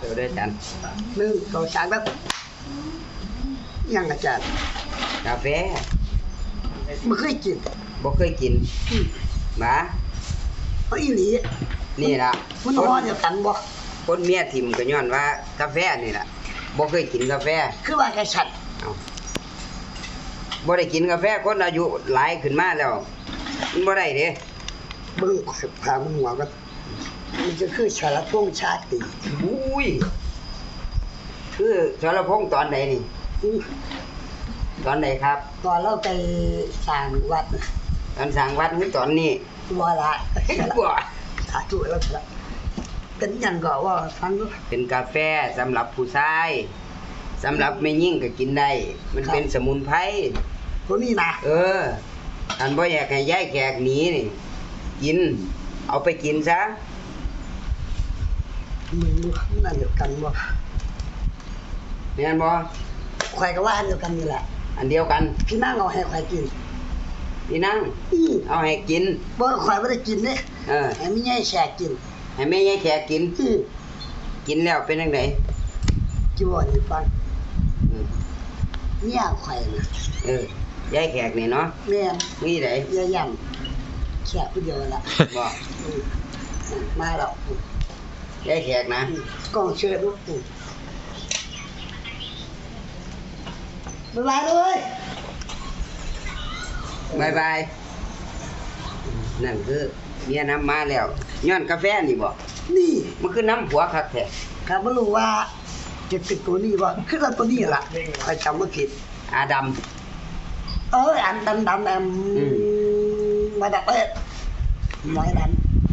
เดี๋ยวได้อาจารย์หนึ่งสองสามแบบยังอาจารย์กาแฟไม่เคยกินบ่เคยกินอืมหมาเอาอีหลีนี่ล่ะมันคร้อนนเดียวกันบ่คนเมียทิมก็ย้อนว่ากาแฟนี่ล่ะบ่เคยกินกาแฟ คือว่ากระชัดเอาบ่ได้กินกาแฟคนอายุหลายขึ้นมาแล้วมันบ่ได้เด้เบิ่งผ่ามึงหัวก็มั นจะคือชาละพงชาติอุ้ยคือสรพงษ์ตอนไหนนี่อืมตอนไหนครับ ตอนเราไปสร้างวัดน่ะตอนสร้างวัดคือตอนนี้บ่ละบ่สาธุแล้วละเป็นหยังก็ว่าฟังดูเป็นกาแฟสำหรับผู้ชายสำหรับแม่ยิ่งก็กินได้ มันเป็นสมุนไพรตัวนี้นะเอออันบ่อยากให้ย้ายแขกหนีนี่กิน เอาไปกินซะ มึงรู้มันอันเดียวกันบ่แม่นบ่ข่อยก็ว่าอันเดียวกันนี่แหละ อันเดียวกัน พี่นั่งเอาให้ข่อยกิน พี่นั่งอือเอาให้กินบ่ข่อยบ่ได้กินเด้เออให้มีใหญ่แชกกิน ให้แม่ยายแขกกินอือกินแล้วเป็นจังไดจีวรนี่ฟังอืมเนี่ยข่อยน่ะเออยายแขกนี่เนาะแม่นมีไดอย่าย่ำแค่ผู้เดียวละบ่อืมมาแล้ว ยายแขกนะอืมกล้องเชิดลูกปู่บ๊ายบายเลยบายบายนั่นคือเมียน้ำมาแล้วย้อนกาแฟนี่บ่นี่มันคือน้ำผัวคักแท้ครับไม่รู้ว่าจะเป็นตัวนี้ว่าคือเราตัวนี้ล่ะใครจำไม่ผิดอาดัมเอออันดำดำแอมอืมมาดับเอ็ดน้อยนั้น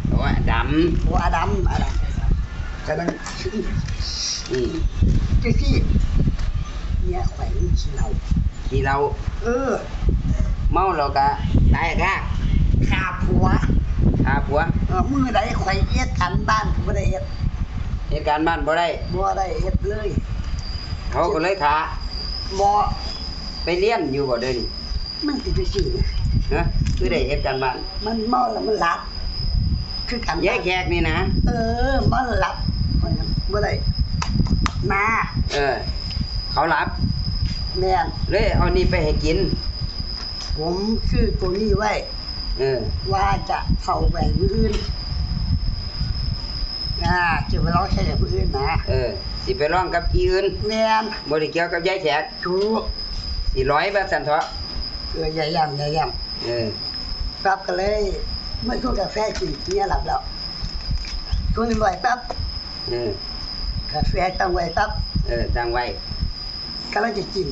โอ้อาดัมโอ้อดัมอดัม กำลังอืมเจ้าที่เนี่ยแขวนขี้เราที่เราเออเมาแล้วก็ตายกากขาผัวอาผัวเออมือใดข่อยเอ็ดกันบ้านผมบ่ได้เอ็ดเหตุการณ์บ้านบ่ได้ บ่ได้เอ็ดเลยเขาก็เลยขาบ่ไปเรียนอยู่บ่เด้อนี่มันสิไปสิฮะคือได้เหตุการณ์บ้านมันเมาแล้วมันหลับคือกันยายแขกนี่นะ เออมันหลับข่อย บ่ได้มาเออ เขาหลับ แม่นเลยเอานี่ไปให้กิน ผมซื้อตัวนี้ไว้ เออ ว่าจะเข้าไปมื้ออื่นอ่าจะไปร้องใช้กับผู้อื่นนะเออ สิไปร้องกับอีอื่นแม่นบ่ได้เกี่ยวกับยายแขกถูกสิร้อยแบบสันเถาะเอออย่าย่ำอย่าย่เออำครับก็เลยเมื่อช่วงกาแฟกินเนี่ยหลับแล้วช่วงนี้บ่อยปั๊บเออกา แฟตั้งไว้ปั๊บเออตั้งไว้กำลังจะกิน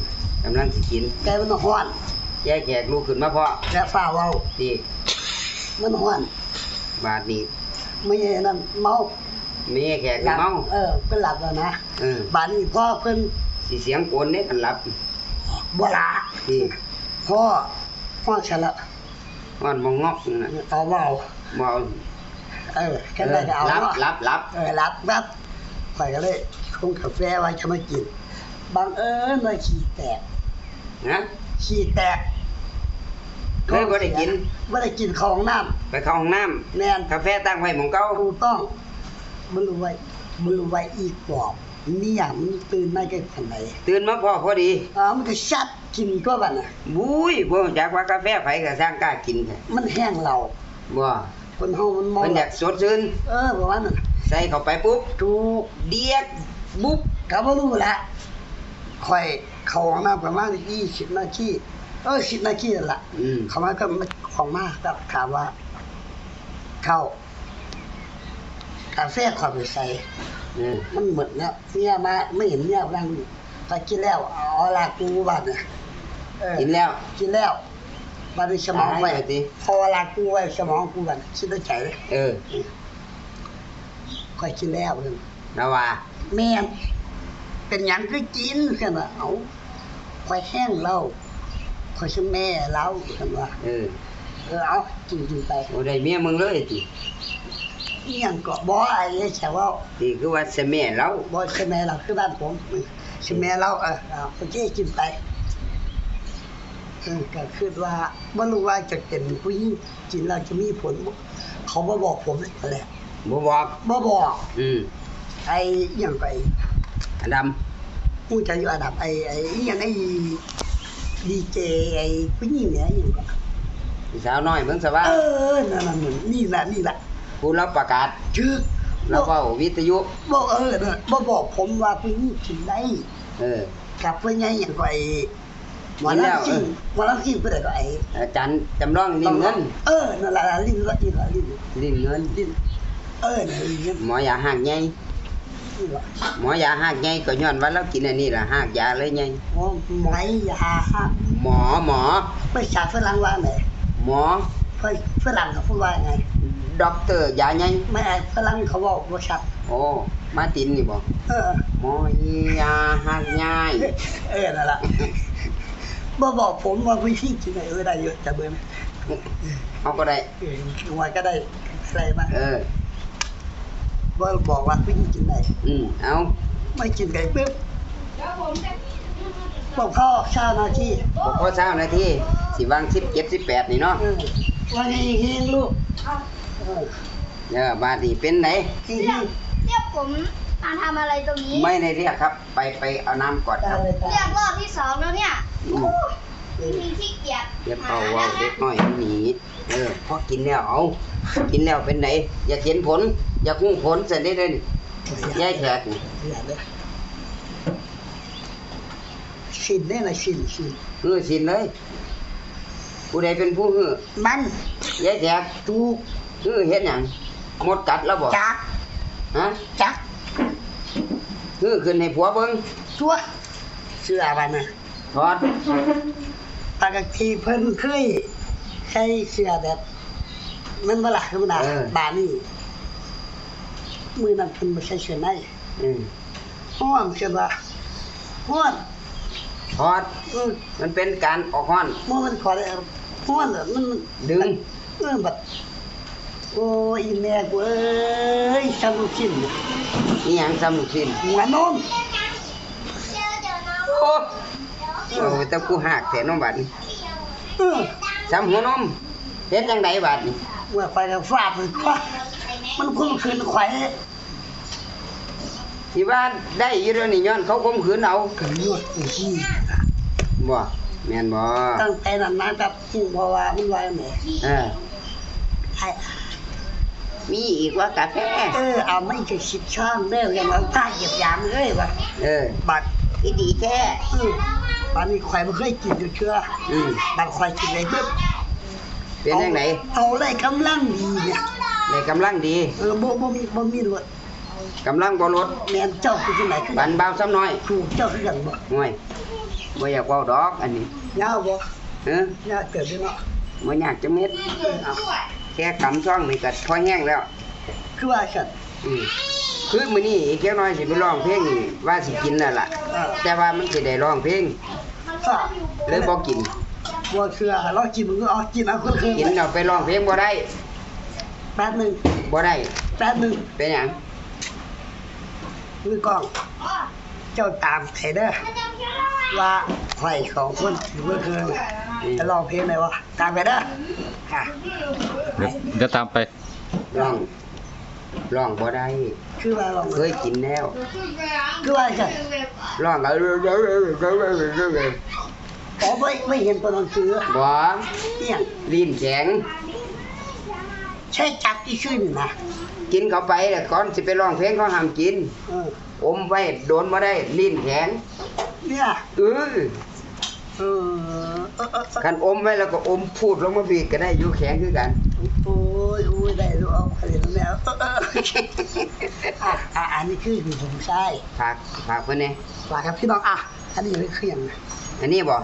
กำลังสิกินแกมันฮ้อนยายแขกลุกขึ้นมาเพาะและฟ้าเว้าดีมันฮ้อนบาดนี้ไม่ใช่นั่นเมาแม่แขกหลันี่เมาเออเป็นหลับแล้วนะเออบานนี้พ่อเพิ่นสิเสียงโกนเนี่ยกันหลับบ่ละดีพ่อพ่อฉันละฮ้อนมองงอกนั่นน่ะเอาเว้าบ่เอาเออแค่ได้ก็เอารับเนาะรับรับเออรับรับ ข่อยก็เลยชงกาแฟไว้จะมากินบังเอิญว่าขี้แตกนะขี้แตกเลยบ่ได้กินบ่ได้กินของน้ไปเข้าห้องน้ำำแม่นกาแฟตั้งไว้หม่องเก่าถูกต้องบ่รู้ไว้บ่รู้ไว้อีกปอบเนี่ยมันตื่นมาแค่ขนาดไหนตื่นมาพอพอดีอ๋อมันก็ชัดกินก็บัดน่ะบุ้ยบ่รู้จักว่ากาแฟไผก็สร้างกล้ากินแท้มันแห้งเราบ่คนเฮามันมองมันอยากสดชื่นเออประมาณนั้น ใส่เข้าไปปุ๊บถูกเดียกบุ๊บก็บ่รู้ละค่อยเข้าห้องน้ำประมาณ20นาทีเออ10นาทีนั่นล่ะอืมเขามาก็มาของมาก็ถามว่า เข้ากาแฟขอไปใส่เออมันหมดแล้วเนี่ยมาไม่เห็นเนี่ยนั่งอยู่ไปกินแล้วเอาละกูบัดเนี่ยเออกินแล้ว กินแล้วบัดนี้สมองไว้ตายแล้วสิพอละกูไว้สมองกูบัดคิดได้ใจเลย เออ ค่อยกินแล้วเลยแล้วว่า แม่นเป็นหยังคือกินแค่น่ะเอาค่อยแห้งเหล้าค่อยชื่อแม่เหล้าคันว่าเออเออเอากินกินไปโอ้ได้เมียมึงเลยติอิหยังก็บ่อะไรแค่ว่าที่คือว่าสะแม่เราบ่ใช่แม่เราคือบ้านผมใช่แม่เราเออเอาโอเคกินไปเออก็คือว่าบ่รู้ว่าจะเป็นผู้หญิงกินแล้วจะมีผลบ่เขาบ่บอกผมนั่นแหละ บ่บอกบ่บอกอืมไอ้อหย่างไปอันดผู้จะอยู่อันดับไอ้ไอ้อหย่างไอ้ดีเจไอ้ผู้หญิงเนี่ยอหย่างก็ำสาวน้อยเมืองสว่า เออนั่นน่ะนั่นนี่แหละนี่แหละผู้รับประกาศชื่อแล้วก็วิทยุบอกเออเนี่ยบ่บอกผมว่าผู้หญิงกินได้เออกับเพื่อนไงอย่างก็ไอ้หมอกินแล้วลำซิ่งหมอลำซิ่งเพื่อนก็ไอ้อาจารย์จำลองลิ้นเงิน เออนั่นแหละลิ้นละลิ้นละลิ้นลิ้นเงินลิ้น เออนั่นลิ้นลิ้นหมอยาหักใหญ่ละหมอยาหักใหญ่ก็ย้อนว่าเรากินอันนี้ล่ะหักยาเลยใหญ่หมอไหมยาฮักหมอหมอภาษาฝรั่งว่าไงหมอเฮ้ยฝรั่งเขาพูดว่าไงด็อกเตอร์ยาใหญ่ไม่ไอ้ฝรั่งเขาบอกว่าชัดโอ้มาตินนี่บ่เออหมอยาหักใหญ่เออนั่นแหละบ่บอกผมว่าวิธีกินเออได้เยอะจะเบื่อไหมเอาก็ได้เออว่าก็ได้อะไรมาเออ บ่บอกว่าวิธีกินได้อืมเอาไม่กินไก่ปึ๊บบอกพ่อชานาทีบ่พอเช้านาทีสิวาง17 18นี่เนาะเออว่าไงเฮงลูกเออเออบาดนี้เป็นไหนเฮงเรียกเรียกผมมาทำอะไรตรงนี้ ไม่ได้เรียกครับ ไปไปเอาน้ำก่อนคตารับเลยตาเรียกรอบที่สองแล้วเนี่ยอืมมีขี้เกียจเดี๋ยวเป่าเว่าเด็กน้อยมันหนีเออพอกินแล้วเอากินแล้วเป็นไหนอยากเห็นผล อยากหุ้งผลเสร็จได้เลยยายแขกนี่อย่าเลยชินได้นะชินชินฮือสินเลย ผู้ใดเป็นผู้ฮือมันยายแขกถูกฮือเฮ็ดหยังหมดกัดแล้วบ่จักฮะจักฮือขึ้นให้ผัวเบิ่งตัวเสื้อมันน่ะถอดปกติเพิ่นเคยใช้เสื้อแบบมันบ่ล่ะคือมันน่ะบานี่ มือนั้นเพิ่นบ่ใช้เสื้อในอืมห้อนเสื้อว่าห้อนถอดเออมันเป็นการออกฮ้อนเมื่อมันขอได้ห้อนอะมันมันดึง เออแบบโอ้ยอีแม่กูเอ้ยสนุกสิ้นนี่หยังซ้ำลูกสิ้นหัวนมโอ้โอ้แต่กูหักแท้น้องบัดนี้เออซ้ำหัวนมเฮ็ดจังไดบัดนี้เมื่อไฟกับฟาดมันคว้า มันคุ้มคืนไข่ที่ว่าได้อยู่เดี๋ยวนี้ย้อนเขาข่มขืนเอาก็ยวดอีกทีบ่แม่นบ่ตั้งแต่นั้นมาแบบเพราะว่ามันว่าแหม่เออไอ้มีอีกว่ากาแฟเออเอาไม่จะสิบช่องเด้อยังเอาผ้าเหยียบยามเลยว่ะเออบัดอีดีแท้เออบัดนี้ข่อยบ่เคยกินอยู่เชื่ออืมบัดข่อยกินได้ปึ๊บเป็นจังไดเอาได้กำลังดีเนี่ย ในกำลังดีเออบ่บ่มีบ่มีรถกำลังบ่ลดแม่นเจ้าคือจังไหนคือบันเบาซ้ำน้อยถูกเจ้าคือกันบ่ห่วยบ่อยากเว้าดอกอันนี้ยาวบ่เออยาวเกิดด้วยเนาะบ่อยากจะเม็ดเอาแค่กำช่องนี่ก็พอแห้งแล้ว คือว่าฉันอืมคือมื้อนี้อีกแค่น้อยสิไปร้องเพลงนี่ว่าสิกินนั่นล่ะเออแต่ว่ามันสิได้ร้องเพลงก็เลยบ่กินบ่เชื่อเรากินมันก็เอากินเอาคนคืนกินแล้วไปร้องเพลงบ่ได้ แป๊บหนึงบ่ได้ แป๊บหนึงเป็นหยังมือกล้อง เจ้าตามไถเด้อว่าไข่ของคนถือว่าคือจะร้องเพลงไหนวะ ตามไปเด้อค่ะเดี๋ยวเดี๋ยวตามไปร้องร้องบ่ได้ คือว่าร้องเคยกินแล้ว คือว่าฉันร้องก็อ๋อไม่ไม่เห็นตัวหนังสือบ่เนี่ยลิ้นแข็ง ใช่จับที่ชื่อนี่นะกินเข้าไปแล้วก่อนสิไปร้องเพลงเขาห้ามกิน เอออมไว้โดนบ่ได้ลิ้นแข็งเนี่ยเออเออเออเออเออคันอมไว้แล้วก็อมพูดลงมาบีกก็ได้อยู่แข็งคือกัน โอ้ยโอ้ยได้รู้เอาไปแล้วเนี่ยเออเอออะอะอันนี้คือคือผมใช่ฝากฝากเพิ่นแหน่ฝากครับพี่น้องอะอันนี้คือเครื่องนะอันนี้บ่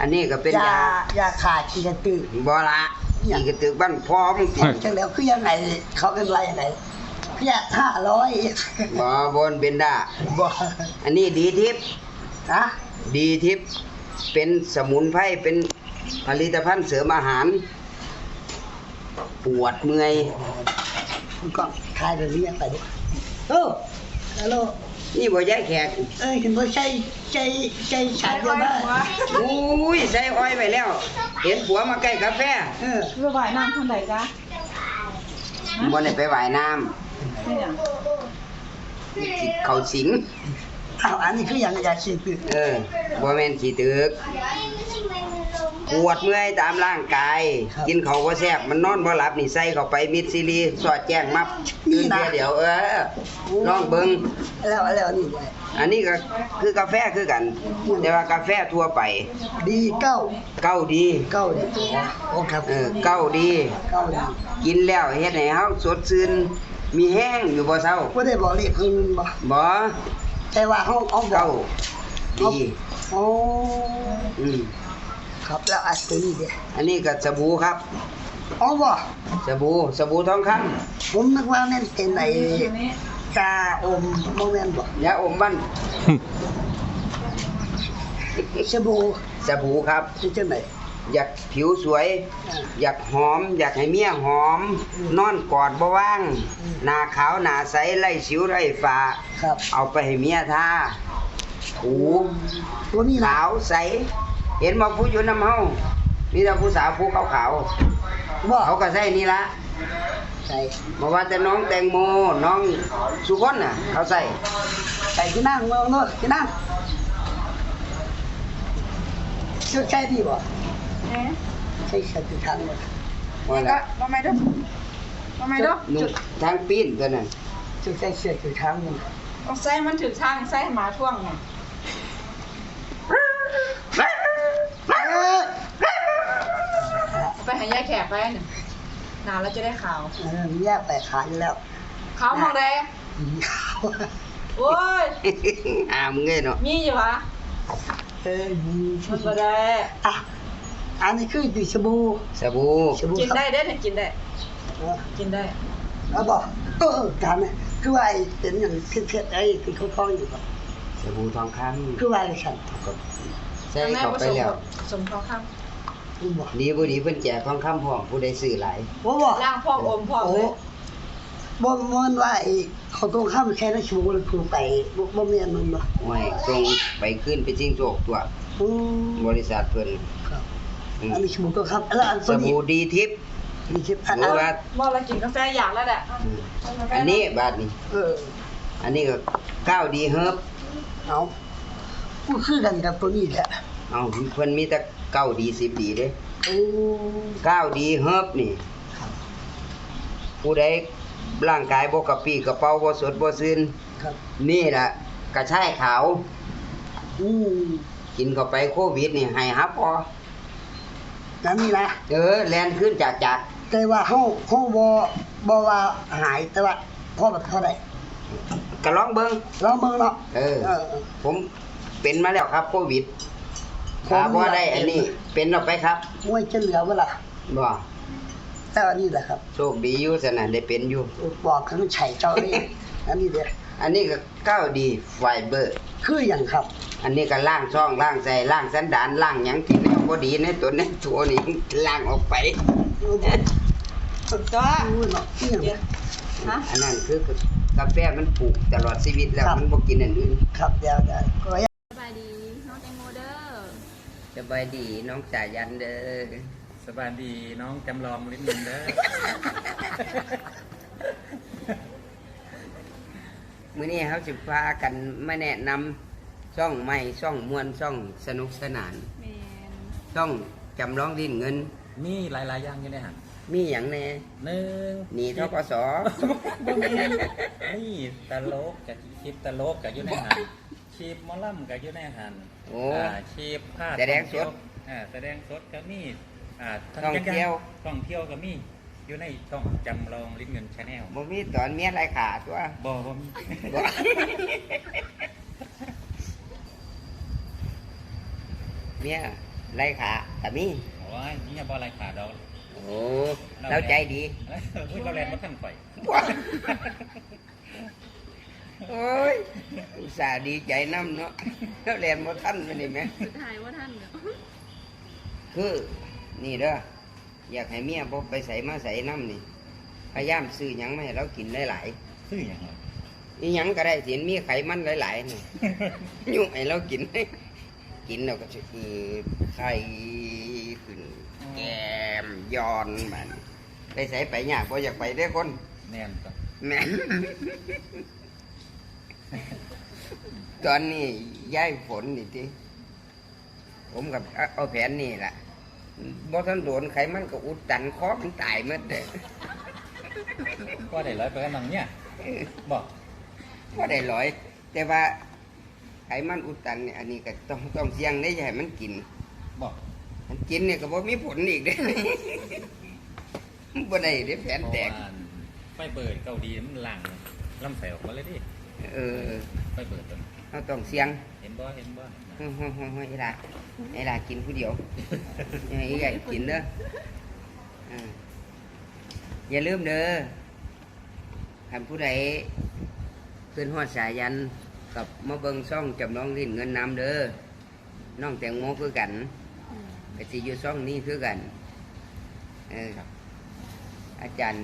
อันนี้ก็เป็นยายายาขาดกีกระตือบ่ละ อีกระตึกบ้านพ่อมึงกินจังแล้วคือยังไงเขาเป็นไรยังไงพี่ยาห้าร้อยบ่บนเป็นด้าบ่อันนี้ดีทิพย์ฮะดีทิพย์เป็นสมุนไพรเป็นผลิตภัณฑ์เสริมอาหาร ปวดเมื่อยคุณกล้องคายแบบนี้ไปดิโอ้ฮัลโหลนี่บ่ยายแขก เอ้ยเห็นว่าใช่ใช่ใช่ฉันเดียวบ้างอุ้ยใส่อ้อยไปแล้ว เห็นผัวมาใกล้กาแฟเออไปว่ายน้ำทางใดจ๊ะบ่ได้ไปว่ายน้ำไม่อย่างสิเขาสิงอ้าวอันนี้คืออย่างยาชีพคือเออบ่แม่นขี้ตึก ปวดเมื่อยตามร่างกายกินเขาวบ่แซ่บมันนอนบ่หลับนี่ใส่เข้าไปมิดซีรีส์สอดแจ้งมับตื่นเดียวเดี๋ยวเออลองเบิ่ง แล้วแล้วนี่ด้วยอันนี้ก็คือกาแฟคือกัน แต่ว่ากาแฟทั่วไป ดีเก้าเก้าดี เก้าดีโอ้ครับเออเก้าดี เก้าดีกินแล้วเฮ็ดให้เฮาสดชื่นมีแห้งอยู่บ่เซาบ่ได้บอกเลขเพิ่นบ่บ่แต่ว่าเฮาเอาบอเก้ากดี โอ้อืม ครับแล้วอันตัวนี้เด้อันนี้ก็สบู่ครับเอาบ่สบู่สบู่ทองคำผมนึกว่าแม่นเป็นไอ้กาอมบ่แม่นบ่ยาอมบ้านสบู่สบู่ครับคือจังได๋อยากผิวสวย อ่า อยากหอม อยากให้เมียหอม อืมนอนกอดบ่ว่างอืม หน้าขาวหน้าใสไล่สิวไล่ฟ้าครับเอาไปให้เมียทาถูตัวนี้ล่ะขาวใส เห็นบ่ผู้อยู่น้ำเฮามีแต่ผู้สาวผู้ขาวขาวบ่ๆเขาก็ใส่นี่ละใส่บ่ว่าแต่น้องแตงโมน้องสุคนน่ะ เขาใส่ใส่ที่นั่งเมืองโน่นที่นั่งชื่อใช่พี่บ่ใช่ใช่ที่ทางบ่ว่าก็ละมาไหมดูมาไหมดูนุ่งทางปีนตัวนั้นชื่อใช่เสื้อที่ทางมันเอาไส้มันถือทางไส้หมาท่วงไง เอาไปหายายแขกไปหนึ่งนานแล้วจะได้ขาวเออแยกไปขายแล้วขาวมองแดงขาวโอ้ยอ่ามึงเอ้ยเนาะมีอยู่ปะเออดีมันก็ได้อะอันนี้คือดิชบูสบู่ชบูกินครับได้ได้เนี่ยกินได้เออกินได้เอาบอกเออถามไหมคือว่าไอ้เป็นอย่างเพื่อนๆไอ้ที่เขาท้องอยู่บ่สบู่ทองคำคือว่าอะไรฉันใส่เข้าไปแล้วสมทองคกูบอก ดีบ่ดีเพิ่นแจกทองคำพร้อมผู้ใดซื้อหลายว่าบอกำล่างพอกอมพอกโอ้เลยบ่บ่มันว่าไอ้เขาต้องข้ามแค่นั้นชูเลยคือไปบ่บ่แม่นมันบ่โอ้ยส่งไปขึ้นไปจิงโจกตัว อืมบริษัทเพิ่นครับอืมอันนี้ชูต้องข้ามแล้วอันสตัวนี้บู่ดีทิพย์มีคิดอันรู้นั้นว่ามอเรากินกาแฟอยากแล้วแหละอืมอันนี้บาทนี้ เอออันนี้ก็ก้าวดีเฮิบเอากูคือกันกับตัวนี้แหละเอาเพิ่นมีแต่ เก้าดีสิบดีเด้โอ้ก้าวดีเฮิบนี่ครับผู้ใดร่างกายบ่กระปรี้กระเป๋าบ่สดบ่ซื่นครับนี่ล่ะกระชายขาวอืมกินเข้าไปโควิดนี่ให้ฮับพอนั่นนี่นะเออแลนขึ้นจากจากแต่ว่าเฮาเฮาบ่บ่ว่าหายแต่ว่าพอบัดเท่าใดก็ลองเบิ่งลองเบิ่งเนาะเออเออ ผมเป็นมาแล้วครับโควิด ผมถ้าบ่ได้อันนี้เป็นออกไปครับมวยจะเหลือเวลาบ่แต่อันนี้แหละครับ โชคดีอยู่สนะได้เป็นอยู่บอกถึงไฉเจ้านี่อันนี้เด้ออันนี้ก็ก้าวดีไฟเบอร์ คือหยังครับ อันนี้ก็ล้างช่องล้างใส่ล้างสันดานล้างหยังที่แล้วบ่ดีในตัวในตัวนี้ล้างออกไปสุดยอดอู้เนาะอีหยังเดี๋ยวฮะอันนั้นคือกาแฟมันปลูกตลอดชีวิตแล้วครับมันบ่กินอันอื่นครับเดี๋ยว สบายดีน้องสายันเด้อสบายดีน้องจำลองลิ้นนินเด้อมื้อนี้เขาสิพากันมาแนะนำช่องใหม่ช่องม่วนช่องสนุกสนาน แมนช่องจำลองดินเงิน มีหลายๆอย่างอยู่ในหันมีหยังแน่หนึ่งหนีทกสนี่ตลกกับคลิปตลกกับอยู่ในหันชีพหมอลำกับอยู่ในหัน โอ้ อ่าชีพภาพแสดงสดอ่าแสดงสดก็มีอ่าทั้ท่องเที่ยว ท่องเที่ยวก็มีอยู่ในช่องจำลองลิ้นเงินชาแนลบ่มีตอนเมียไรขาตัวบอบ่มีบ่เมียไรขาแต่มีโอ้ยนี่อย่าบออะไรขาดเราโอ้เราใจดี เฮ้ยเราแลนมาขั้นข่อย โอ้ยอุตส่าห์ดีใจน้ำเนาะแล้วเรียนบ่ทันไปนี่แหมสุดท้ายว่าท่านเนาะคือนี่เด้ออยากให้เมียบ่ไปใส่มาใส่น้ำนี่พยายามซื้อหยังมาให้เรากินหลายซื้ออย่างไรๆอีหยังก็ได้สิมีไขมันหลายๆนี่ ยุ่งให้เรากิน กินเราก็จะอืดไข้ขึ้นแก้มย้อนมันไปใส่ไปยากบ่อยากไปเด้อคน แน่นก่อนแม่น ตอนนี้ย้ายฝนนี่ติผมกับเอาเอาแผนนี่ล่ะบ่ทันโดนไขมันก็อุดตันคอมันตายหมดเด้อก็ได้ร้อยไปกันนังเนี่ยบอกบ่ได้ร้อย แต่ว่าไขมันอุดตันเนี่ยอันนี้ก็ต้องต้องเสี่ยงได้อย่าให้มันกินบอกมันกินเนี่ยก็บ่มีผลอีกเด้บ่ได้เด้แผนเพราะแตกว่าไฟเบิดเกาดีมันหลังลำแสออกมาเลยดิ เออไฟเบิดตัวเราต้องเสี่ยงเห็นบ่เห็นบ่เฮ้ยเฮ้ยเฮ้ยเฮ้ยไอ้ล่ะไอ้ล่ะกินผู้เดียวไอ้ใหญ่กินเด้ออ่าอย่าลืมเด้อคันผู้ใดขึ้นฮอดสายันกับมาเบิ่งซ่องจำลองลิ้นเงินน้ำเด้อน้องแตงโมคือกันอืมก็สิอยู่ซ่องนี้คือกันเอออาจารย์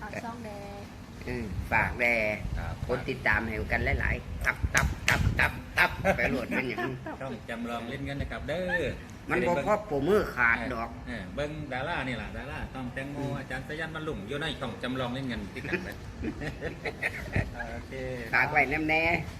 ปากซ่องแดงเออฝากแด่ครับคนติดตามให้กันหลายๆ ตับตับตับตับตับไปโหลดเป็นอย่างนั้นช่องจำลองเล่นเงินนะครับ เด้อมันบ่พอปูมือขาดดอก เเบิ้งดารานี่ล่ะดาราต้องแตงโมอาจารย์สยันบรรลุงอยู่ในช่องจำลองเล่นเงินที่กันไปโอเค ฝากไว้แน่แน่ค